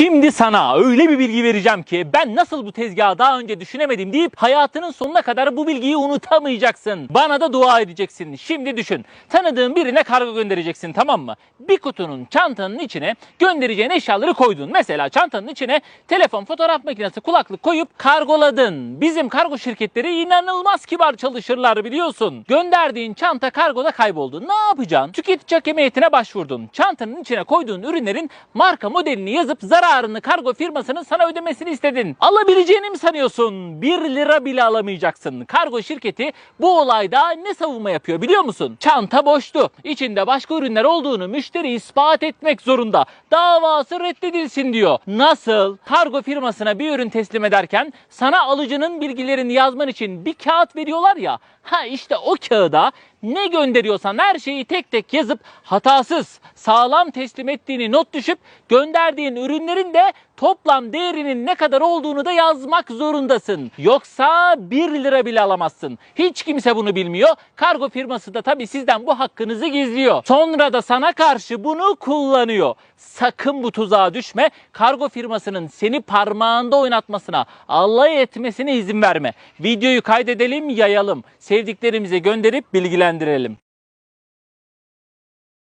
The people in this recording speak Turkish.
Şimdi sana öyle bir bilgi vereceğim ki ben nasıl bu tezgahı daha önce düşünemedim deyip hayatının sonuna kadar bu bilgiyi unutamayacaksın. Bana da dua edeceksin. Şimdi düşün. Tanıdığın birine kargo göndereceksin tamam mı? Bir kutunun çantanın içine göndereceğin eşyaları koydun. Mesela çantanın içine telefon, fotoğraf makinesi, kulaklık koyup kargoladın. Bizim kargo şirketleri inanılmaz kibar çalışırlar biliyorsun. Gönderdiğin çanta kargoda kayboldu. Ne yapacaksın? Tüketici hakemiyetine başvurdun. Çantanın içine koyduğun ürünlerin marka modelini yazıp zararını kargo firmasının sana ödemesini istedin. Alabileceğini mi sanıyorsun? 1 lira bile alamayacaksın. Kargo şirketi bu olayda ne savunma yapıyor biliyor musun? Çanta boştu. İçinde başka ürünler olduğunu müşteri ispat etmek zorunda. Davası reddedilsin diyor. Nasıl? Kargo firmasına bir ürün teslim ederken sana alıcının bilgilerini yazman için bir kağıt veriyorlar ya. Ha işte o kağıda ne gönderiyorsan her şeyi tek tek yazıp hatasız, sağlam teslim ettiğini not düşüp gönderdiğin ürünlerin de toplam değerinin ne kadar olduğunu da yazmak zorundasın. Yoksa 1 lira bile alamazsın. Hiç kimse bunu bilmiyor. Kargo firması da tabii sizden bu hakkınızı gizliyor. Sonra da sana karşı bunu kullanıyor. Sakın bu tuzağa düşme. Kargo firmasının seni parmağında oynatmasına, alay etmesine izin verme. Videoyu kaydedelim, yayalım. Sevdiklerimize gönderip bilgilendirelim.